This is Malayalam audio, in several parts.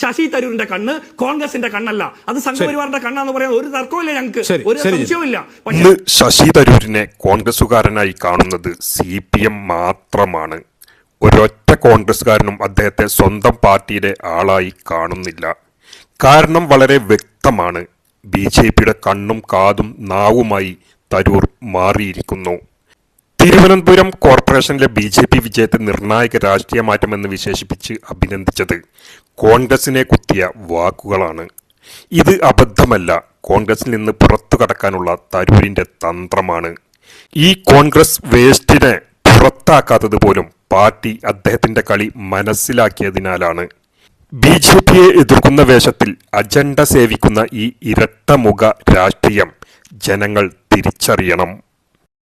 ശശി തരൂരിന്റെ കണ്ണ് കോൺഗ്രസിന്റെ കണ്ണല്ല. അത് സംഘപരിവാറിന്റെ കണ്ണാന്ന് പറയാൻ ഒരു തർക്കമില്ല ഞങ്ങൾക്ക് ഒരു. സംശയവുമില്ല. പക്ഷേ ശശി തരൂരിനെ കോൺഗ്രസുകാരനായി കാണുന്നത് സി പി എം മാത്രമാണ്. ഒരൊറ്റ കോൺഗ്രസ്സുകാരനും അദ്ദേഹത്തെ സ്വന്തം പാർട്ടിയുടെ ആളായി കാണുന്നില്ല. കാരണം വളരെ വ്യക്തമാണ്. ബി ജെ പിയുടെ കണ്ണും കാതും നാവുമായി തരൂർ മാറിയിരിക്കുന്നു. തിരുവനന്തപുരം കോർപ്പറേഷനിലെ ബി ജെ പി വിജയത്തെ നിർണായക രാഷ്ട്രീയ മാറ്റമെന്ന് വിശേഷിപ്പിച്ച് അഭിനന്ദിച്ചത് കോൺഗ്രസിനെ കുത്തിയ വാക്കുകളാണ്. ഇത് അബദ്ധമല്ല കോൺഗ്രസിൽ നിന്ന് പുറത്തു കടക്കാനുള്ള തരൂരിന്റെ തന്ത്രമാണ്. ഈ കോൺഗ്രസ് വേസ്റ്റിനെ പുറത്താക്കാത്തത് പോലും പാർട്ടി അദ്ദേഹത്തിന്റെ കളി മനസ്സിലാക്കിയതിനാലാണ്. ബി ജെ പിയെ എതിർക്കുന്ന വേഷത്തിൽ അജണ്ട സേവിക്കുന്ന ഈ ഇരട്ടമുഖ രാഷ്ട്രീയം ജനങ്ങൾ തിരിച്ചറിയണം.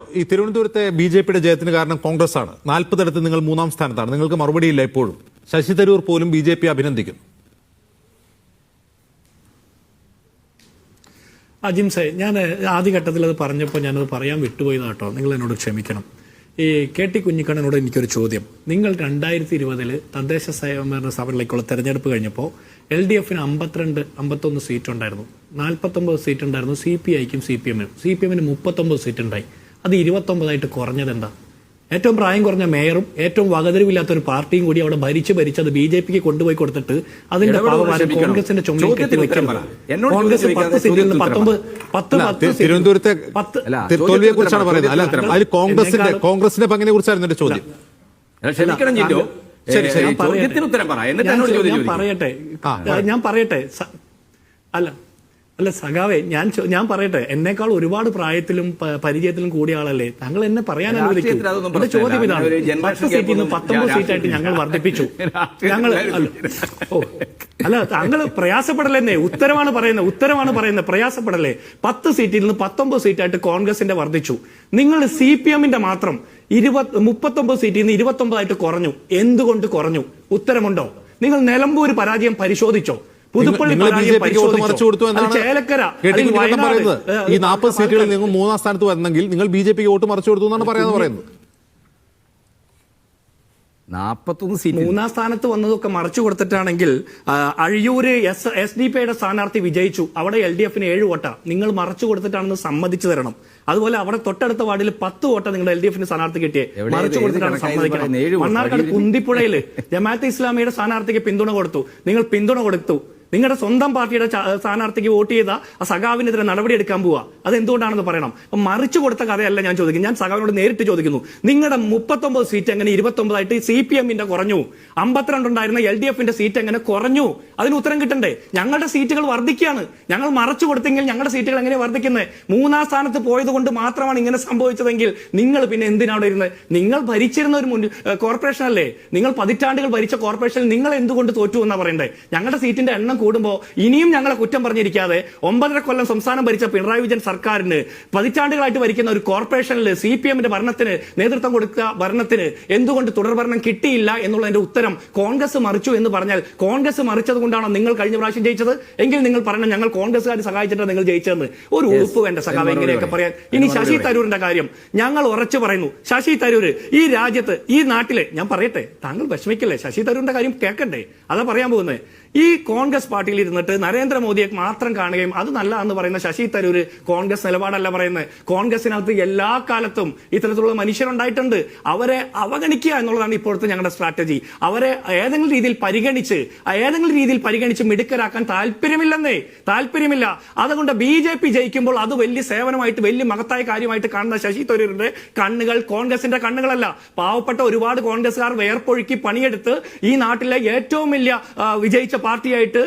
ഈ തിരുവനന്തപുരത്തെ ബി ജെ പിയുടെ ജയത്തിന് കാരണം കോൺഗ്രസ് ആണ് നാൽപ്പതിടത്ത് നിങ്ങൾ മൂന്നാം സ്ഥാനത്താണ്. നിങ്ങൾക്ക് മറുപടിയില്ല ഇപ്പോഴും. ശശി തരൂർ പോലും ബി ജെ പി അഭിനന്ദിക്കുന്നു. അജിംസെ ഞാൻ ആദ്യഘട്ടത്തിൽ അത് പറഞ്ഞപ്പോൾ ഞാനത് പറയാൻ വിട്ടുപോയതാട്ടോ നിങ്ങൾ എന്നോട് ക്ഷമിക്കണം. ഈ കെ ടി കുഞ്ഞിക്കണ്ണനോട് എനിക്കൊരു ചോദ്യം. നിങ്ങൾ രണ്ടായിരത്തി ഇരുപതിൽ തദ്ദേശ സ്വയംഭരണ സ്ഥാപനങ്ങളിലേക്കുള്ള തെരഞ്ഞെടുപ്പ് കഴിഞ്ഞപ്പോൾ എൽ ഡി എഫിന് അമ്പത്തിരണ്ട് അമ്പത്തൊന്ന് സീറ്റ് ഉണ്ടായിരുന്നു നാൽപ്പത്തൊമ്പത് സീറ്റ് ഉണ്ടായിരുന്നു സി പി ഐക്കും സി പി എമ്മിനും. സി പി എമ്മിന് മുപ്പത്തൊമ്പത് സീറ്റ് ഉണ്ടായി അത് ഇരുപത്തൊമ്പതായിട്ട് കുറഞ്ഞത് എന്താ? ഏറ്റവും പ്രായം കുറഞ്ഞ മേയറും ഏറ്റവും വകതിരിവില്ലാത്ത ഒരു പാർട്ടിയും കൂടി അവിടെ ഭരിച്ച് ഭരിച്ച് അത് ബി ജെ പിക്ക് കൊണ്ടുപോയി കൊടുത്തിട്ട് അതിന്റെ പാവഭാരം കോൺഗ്രസിന്റെ ചുമലിൽ കെട്ടി കോൺഗ്രസ് പത്ത് സീറ്റിൽ നിന്ന് പത്തൊമ്പത് പത്ത് അല്ല, പത്ത് തിരുവനന്തപുരത്തെ പത്ത് അല്ല, തി- തോൽവിയെ കുറിച്ചാണ് പറയുന്നത്. അല്ല അതിൽ കോൺഗ്രസിന്റെ കോൺഗ്രസിന്റെ പങ്കിനെ കുറിച്ചായിരുന്നു എന്റെ ക്ഷമിക്കണം ചോദ്യം ഞാൻ പറയട്ടെ. ഞാൻ പറയട്ടെ. അല്ല അല്ല സഖാവേ ഞാൻ ഞാൻ പറയട്ടെ. എന്നേക്കാൾ ഒരുപാട് പ്രായത്തിലും പരിചയത്തിലും കൂടിയ ആളല്ലേ? താങ്കൾ എന്നെ പറയാൻ അനുവദിക്കും. എന്റെ ചോദ്യം ഇതാണ് പത്ത് സീറ്റിൽ നിന്ന് പത്തൊമ്പത് സീറ്റായിട്ട് ഞങ്ങൾ വർദ്ധിപ്പിച്ചു. ഞങ്ങൾ അല്ല ഓ അല്ല താങ്കൾ പ്രയാസപ്പെടലെന്നേ. ഉത്തരമാണ് പറയുന്നത്. ഉത്തരമാണ് പറയുന്നത്. പ്രയാസപ്പെടലേ പത്ത് സീറ്റിൽ നിന്ന് പത്തൊമ്പത് സീറ്റായിട്ട് കോൺഗ്രസിന്റെ വർദ്ധിച്ചു. നിങ്ങൾ സി പി എമ്മിന്റെ മാത്രം ഇരുപത് മുപ്പത്തൊമ്പത് സീറ്റിൽ നിന്ന് ഇരുപത്തൊമ്പതായിട്ട് കുറഞ്ഞു. എന്തുകൊണ്ട് കുറഞ്ഞു? ഉത്തരമുണ്ടോ? നിങ്ങൾ നിലമ്പൂർ പരാജയം പരിശോധിച്ചോ? ചേലക്കര പറയുന്നത്. ഈ നാൽപ്പത് സീറ്റുകളിൽ. നിങ്ങൾ മൂന്നാം സ്ഥാനത്ത് വരണമെങ്കിൽ നിങ്ങൾ ബി ജെ പിക്ക് വോട്ട് മറച്ചു കൊടുത്തു എന്നാണ് പറയാന്ന് പറയുന്നത്. സീറ്റ് മൂന്നാം സ്ഥാനത്ത് വന്നതൊക്കെ മറച്ചു കൊടുത്തിട്ടാണെങ്കിൽ അഴിയൂര് എസ് എസ് ഡി പിയുടെ സ്ഥാനാർത്ഥി വിജയിച്ചു. അവിടെ എൽ ഡി എഫിന് ഏഴ് വോട്ട. നിങ്ങൾ മറച്ചു കൊടുത്തിട്ടാണെന്ന് സമ്മതിച്ചു തരണം. അതുപോലെ അവിടെ തൊട്ടടുത്ത വാർഡിൽ പത്ത് വോട്ട നിങ്ങൾ എൽ ഡി എഫിന് സ്ഥാനാർത്ഥി കിട്ടിയേ. മറച്ചു കൊടുത്തിട്ടാണ് സമ്മതിക്കണം. മണ്ണാർക്കാട് കുന്തിപ്പുഴയിൽ ജമാഅത്ത് ഇസ്ലാമിയുടെ സ്ഥാനാർത്ഥിക്ക് പിന്തുണ കൊടുത്തു. നിങ്ങൾ പിന്തുണ കൊടുത്തു. നിങ്ങളുടെ സ്വന്തം പാർട്ടിയുടെ സ്ഥാനാർത്ഥിക്ക് വോട്ട് ചെയ്ത ആ സഖാവിനെതിരെ നടപടി എടുക്കാൻ പോവാ. അത് എന്തുകൊണ്ടാണെന്ന് പറയണം? അപ്പൊ മറിച്ചു കൊടുത്ത കഥയല്ല ഞാൻ ചോദിക്കും ഞാൻ സഖാവിനോട് നേരിട്ട് ചോദിക്കുന്നു. നിങ്ങളുടെ മുപ്പത്തൊമ്പത് സീറ്റ് എങ്ങനെ ഇരുപത്തൊമ്പതായിട്ട് സി പി എമ്മിന്റെ കുറഞ്ഞു? അമ്പത്തിരണ്ടുണ്ടായിരുന്ന എൽ ഡി എഫിന്റെ സീറ്റ് എങ്ങനെ കുറഞ്ഞു? അതിന് ഉത്തരം കിട്ടണ്ടേ? ഞങ്ങളുടെ സീറ്റുകൾ വർദ്ധിക്കുകയാണ്. ഞങ്ങൾ മറച്ചു കൊടുത്തെങ്കിൽ ഞങ്ങളുടെ സീറ്റുകൾ എങ്ങനെ വർദ്ധിക്കുന്നത് മൂന്നാം സ്ഥാനത്ത് പോയത് കൊണ്ട് മാത്രമാണ് ഇങ്ങനെ സംഭവിച്ചതെങ്കിൽ നിങ്ങൾ പിന്നെ എന്തിനാണ് ഇരുന്നത് നിങ്ങൾ ഭരിച്ചിരുന്ന ഒരു കോർപ്പറേഷൻ അല്ലേ? നിങ്ങൾ പതിറ്റാണ്ടുകൾ ഭരിച്ച കോർപ്പറേഷനിൽ നിങ്ങൾ എന്തുകൊണ്ട് തോറ്റു എന്നാ പറയണ്ടേ? ഞങ്ങളുടെ സീറ്റിന്റെ എണ്ണം കൂടുമ്പോൾ ഇനിയും ഞങ്ങളെ കുറ്റം പറഞ്ഞിരിക്കാതെ ഒമ്പതര കൊല്ലം സംസ്ഥാനം ഭരിച്ച പിണറായി വിജയൻ സർക്കാരിന് പതിറ്റാണ്ടുകളായിട്ട് ഭരിക്കുന്ന ഒരു കോർപ്പറേഷനിൽ സി പി എമ്മിന്റെ ഭരണത്തിന് നേതൃത്വം കൊടുത്ത ഭരണത്തിന് എന്തുകൊണ്ട് തുടർഭരണം കിട്ടിയില്ല എന്നുള്ളതിന്റെ ഉത്തരം കോൺഗ്രസ് മറിച്ചു എന്ന് പറഞ്ഞാൽ കോൺഗ്രസ് മറിച്ചത് കൊണ്ടാണോ നിങ്ങൾ കഴിഞ്ഞ പ്രാവശ്യം ജയിച്ചത്? എങ്കിൽ നിങ്ങൾ പറയണം ഞങ്ങൾ കോൺഗ്രസ്സുകാർ സഹായിച്ചിട്ടാണ് നിങ്ങൾ ജയിച്ചതെന്ന്. ഒരു ഉറപ്പ് വേണ്ട സഖാവ് എങ്ങനെയൊക്കെ പറയാം. പറയാൻ. ഇനി ശശി തരൂരിന്റെ കാര്യം ഞങ്ങൾ ഉറച്ചു പറയുന്നു. ശശി തരൂർ ഈ രാജ്യത്ത് ഈ നാട്ടിലെ ഞാൻ പറയട്ടെ താങ്കൾ വിഷമിക്കല്ലേ? ശശി തരൂരിന്റെ കാര്യം കേൾക്കണ്ടേ? അതാ പറയാൻ പോകുന്നത്. ഈ കോൺഗ്രസ് പാർട്ടിയിൽ ഇരുന്നിട്ട് നരേന്ദ്രമോദിയെ മാത്രം കാണുകയും അത് നല്ല എന്ന് പറയുന്ന ശശി തരൂർ കോൺഗ്രസ് നിലപാടല്ല പറയുന്നത്. കോൺഗ്രസിനകത്ത് എല്ലാ കാലത്തും ഇത്തരത്തിലുള്ള മനുഷ്യരുണ്ടായിട്ടുണ്ട്. അവരെ അവഗണിക്കുക എന്നുള്ളതാണ് ഇപ്പോഴത്തെ ഞങ്ങളുടെ സ്ട്രാറ്റജി. അവരെ ഏതെങ്കിലും രീതിയിൽ പരിഗണിച്ച് ഏതെങ്കിലും രീതിയിൽ പരിഗണിച്ച് മിടുക്കരാക്കാൻ താല്പര്യമില്ലെന്നേ താല്പര്യമില്ല. അതുകൊണ്ട് ബി ജെ പി ജയിക്കുമ്പോൾ അത് വലിയ സേവനമായിട്ട് വലിയ മഹത്തായ കാര്യമായിട്ട് കാണുന്ന ശശി തരൂരിന്റെ കണ്ണുകൾ കോൺഗ്രസിന്റെ കണ്ണുകളല്ല. പാവപ്പെട്ട ഒരുപാട് കോൺഗ്രസ്സുകാർ വേർപ്പൊഴുക്കി പണിയെടുത്ത് ഈ നാട്ടിലെ ഏറ്റവും വലിയ വിജയിച്ച പാർട്ടിയായിട്ട്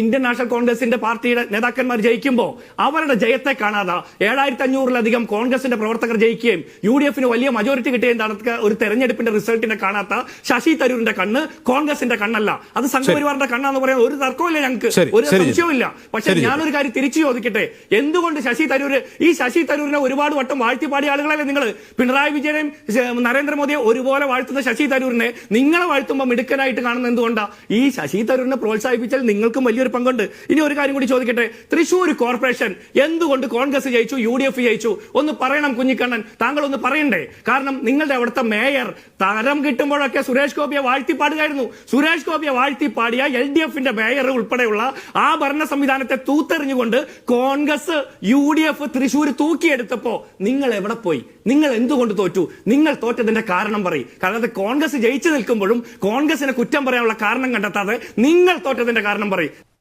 ഇന്ത്യൻ നാഷണൽ കോൺഗ്രസിന്റെ പാർട്ടിയുടെ നേതാക്കന്മാർ ജയിക്കുമ്പോൾ അവരുടെ ജയത്തെ കാണാതെ. ഏഴായിരത്തി അഞ്ഞൂറിലധികം കോൺഗ്രസിന്റെ പ്രവർത്തകർ ജയിക്കുകയും യു ഡി എഫിന് വലിയ മജോറിറ്റി കിട്ടുകയും ഒരു തെരഞ്ഞെടുപ്പിന്റെ റിസൾട്ടിനെ കാണാത്ത ശശി തരൂരിന്റെ കണ്ണ് കോൺഗ്രസിന്റെ കണ്ണല്ല. അത് സംഘപരിവാറിന്റെ കണ്ണാന്ന് പറയുന്നത് ഒരു തർക്കമില്ല ഞങ്ങൾക്ക്. ഒരു സംശയവും പക്ഷെ. ഞാനൊരു കാര്യം തിരിച്ചു ചോദിക്കട്ടെ? എന്തുകൊണ്ട് ശശി തരൂർ ഈ ശശി തരൂരിനെ ഒരുപാട് വട്ടം വാഴ്ത്തി പാടിയ ആളുകളല്ലേ നിങ്ങൾ പിണറായി വിജയനെയും നരേന്ദ്രമോദിയെ ഒരുപോലെ വാഴ്ത്തുന്ന ശശി തരൂരിനെ നിങ്ങളെ വാഴ്ത്തുമ്പോൾ മിടുക്കനായിട്ട് കാണുന്ന എന്തുകൊണ്ടാണ് ഈ ശശി തരൂരിനെ പ്രോത്സാഹിപ്പിച്ചാൽ നിങ്ങൾക്കും വലിയൊരു പങ്കുണ്ട്. ഇനി ഒരു കാര്യം കൂടി ചോദിക്കട്ടെ? തൃശൂർ കോർപ്പറേഷൻ എന്തുകൊണ്ട് കോൺഗ്രസ് ജയിച്ചു യു ഡി എഫ് ജയിച്ചു? ഒന്ന് പറയണം കുഞ്ഞിക്കണ്ണൻ. താങ്കൾ ഒന്ന് പറയണ്ടേ? കാരണം നിങ്ങളുടെ അവിടുത്തെ മേയർ തരം കിട്ടുമ്പോഴൊക്കെ സുരേഷ് ഗോപിയെ വാഴ്ത്തി പാടുകയായിരുന്നു സുരേഷ് ഗോപിയെ വാഴ്ത്തി പാടിയ എൽ ഡി എഫിന്റെ മേയർ ഉൾപ്പെടെയുള്ള ആ ഭരണ സംവിധാനത്തെ തൂത്തെറിഞ്ഞുകൊണ്ട് Congress U D F Thrissur തൂക്കിയെടുത്തപ്പോ നിങ്ങൾ എവിടെ പോയി? നിങ്ങൾ എന്തുകൊണ്ട് തോറ്റു? നിങ്ങൾ തോറ്റതിന്റെ കാരണം പറയും. കാരണം കോൺഗ്രസ് ജയിച്ചു നിൽക്കുമ്പോഴും കോൺഗ്രസിനെ കുറ്റം പറയാനുള്ള കാരണം കണ്ടെത്താതെ നിങ്ങൾ തോറ്റതിന്റെ കാരണം പറയും.